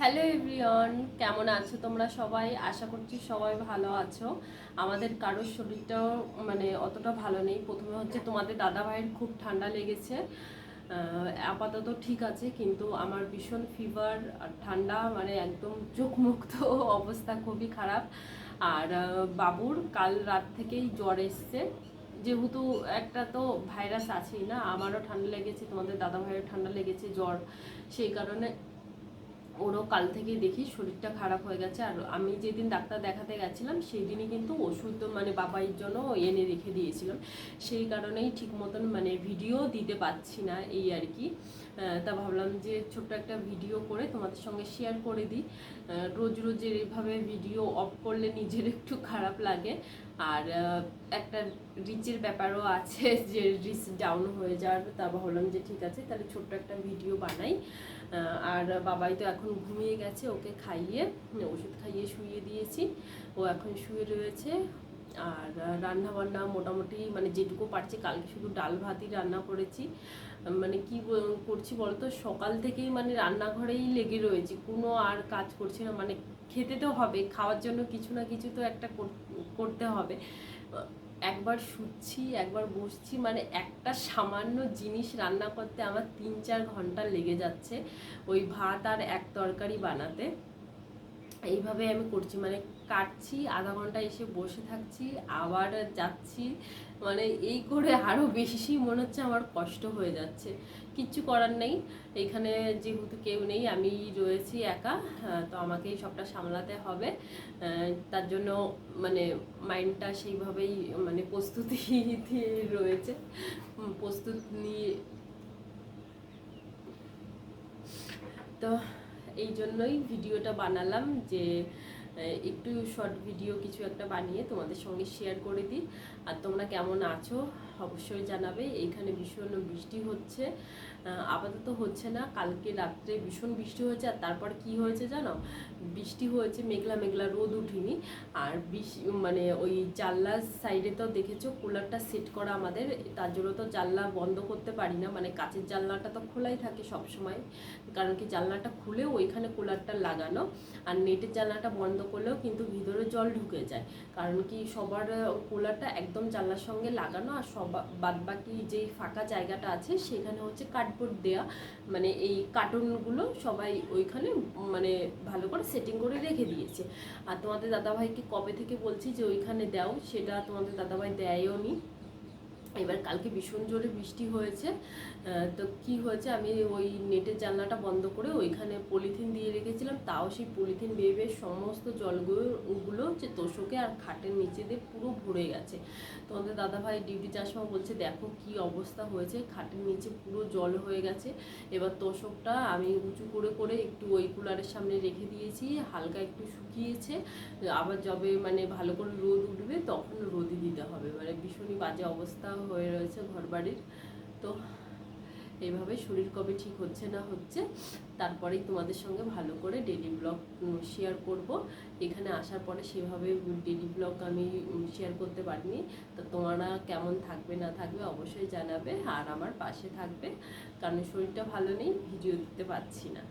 Hello everyone কেমন আছো তোমরা সবাই? আশা করছি সবাই ভালো আছো। আমাদের কারোর শরীরটাও মানে অতটা ভালো নেই। প্রথমে হচ্ছে তোমাদের দাদা ভাইয়ের খুব ঠান্ডা লেগেছে। আপাতত ঠিক আছে, কিন্তু আমার ভীষণ ফিভার আর ঠান্ডা মানে একদম চোখমুক্ত অবস্থা খুবই খারাপ। আর বাবুর কাল রাত থেকেই জ্বর এসছে। যেহেতু একটা তো ভাইরাস আছেই না, আমারও ঠান্ডা লেগেছে, তোমাদের দাদা ভাইয়ের ঠান্ডা লেগেছে জ্বর। সেই কারণে ওরও কাল থেকে দেখি শরীরটা খারাপ হয়ে গেছে। আর আমি যেদিন ডাক্তার দেখাতে গেছিলাম সেই দিনই কিন্তু ওষুধ মানে বাবাইয়ের জন্য এনে রেখে দিয়েছিলাম। সেই কারণেই ঠিক মতন মানে ভিডিও দিতে পারছি না এই আর কি। তা ভাবলাম যে ছোট্ট একটা ভিডিও করে তোমাদের সঙ্গে শেয়ার করে দিই। রোজ রোজ এইভাবে ভিডিও অফ করলে নিজের একটু খারাপ লাগে। আর একটা রিচের ব্যাপারও আছে যে রিচ ডাউন হয়ে যাওয়ার, তা ভাবলাম যে ঠিক আছে, তাহলে ছোট্ট একটা ভিডিও বানাই। আর বাবাই তো এখন ঘুমিয়ে গেছে, ওকে খাইয়ে, ওষুধ খাইয়ে শুয়ে দিয়েছি। ও এখন শুয়ে রয়েছে। আর রান্না বান্না মোটামুটি মানে যেটুকু পারছি, কালকে শুধু ডাল ভাতই রান্না করেছি। মানে কি করছি বলতো? সকাল থেকেই মানে রান্নাঘরেই লেগে রয়েছি। কোনো আর কাজ করছি না। মানে খেতে তো হবে, খাওয়ার জন্য কিছু না কিছু তো একটা কর- করতে হবে। একবার শুচ্ছি, একবার বসছি মানে একটা সামান্য জিনিস রান্না করতে আমার তিন চার ঘণ্টা লেগে যাচ্ছে ওই ভাত আর এক তরকারি বানাতে। এইভাবে আমি করছি মানে কাটছি, আধা ঘণ্টা এসে বসে থাকছি, আবার যাচ্ছি মানে এই করে আরও বেশি মনে হচ্ছে আমার কষ্ট হয়ে যাচ্ছে। কিচ্ছু করার নেই, এখানে যেহেতু কেউ নেই, আমি রয়েছি একা তো আমাকেই সবটা সামলাতে হবে। তার জন্য মানে মাইন্ডটা সেইভাবেই মানে প্রস্তুতি দিয়ে রয়েছে। প্রস্তুত নিয়ে তো এই জন্যই ভিডিওটা বানালাম যে একটু শর্ট ভিডিও কিছু একটা বানিয়ে তোমাদের সঙ্গে শেয়ার করে দিই। আর তোমরা কেমন আছো? অবশ্যই জানাবে। এইখানে ভীষণ বৃষ্টি হচ্ছে। আপাতত হচ্ছে না। কালকে রাত্রে ভীষণ বৃষ্টি হয়েছে। আর তারপর কি হয়েছে জানো? বৃষ্টি হয়েছে, মেঘলা মেঘলা রোদ উঠিনি। আর মানে ওই জানলার সাইডে তো দেখেছ কুলারটা সেট করা আমাদের। তার জন্য তো জানলা বন্ধ করতে পারি না। মানে কাচের জানলাটা তো খোলাই থাকে সব সময় কারণ কি জানলাটা খুলে ওইখানে কুলারটা লাগানো। আর নেটের জানলাটা বন্ধ করলেও কিন্তু ভিতরে জল ঢুকে যায়। কারণ কি সবার কুলারটা একদম জানলার সঙ্গে লাগানো। আর সব বাদ বাকি যেই ফাঁকা জায়গাটা আছে, সেখানে হচ্ছে কার্ডবোর্ড দেয়া মানে এই কার্টুনগুলো সবাই ওইখানে মানে ভালো করে সেটিং করে রেখে দিয়েছে। আর তোমাদের দাদাভাইকে কবে থেকে বলছি যে ওইখানে দাও, সেটা তোমাদের দাদাভাই দেয়ও নি। এবার কালকে ভীষণ জোরে বৃষ্টি হয়েছে। তো কি হয়েছে আমি ওই নেটের জানলাটা বন্ধ করে ওইখানে পলিথিন দিয়ে রেখেছিলাম। তাও সেই পলিথিন বেয়ে বেয়ে সমস্ত জলগুলো গুলো হচ্ছে তোষকে আর খাটের নিচে দিয়ে পুরো ভরে গেছে। তোমাদের দাদাভাই ডিউটি সময় বলছে, দেখো কি অবস্থা হয়েছে, খাটের নিচে পুরো জল হয়ে গেছে। এবার তোষকটা আমি উঁচু করে করে একটু ওই কুলারের সামনে রেখে দিয়েছি, হালকা একটু শুকিয়েছে। আবার যবে মানে ভালো করে রোদ উঠবে তখন রোদই দিতে হবে। মানে ভীষণই বাজে অবস্থা হয়ে রয়েছে ঘরবাড়ির। তো এইভাবে শরীর কবে ঠিক হচ্ছে না হচ্ছে, তারপরেই তোমাদের সঙ্গে ভালো করে ডেলি ব্লগ শেয়ার করব। এখানে আসার পরে সেভাবে ডেলি ব্লগ আমি শেয়ার করতে পারিনি। তো তোমরা কেমন থাকবে না থাকবে অবশ্যই জানাবে, আর আমার পাশে থাকবে, কারণ শরীরটা ভালো নেই, ভিডিও দিতে পারছি না।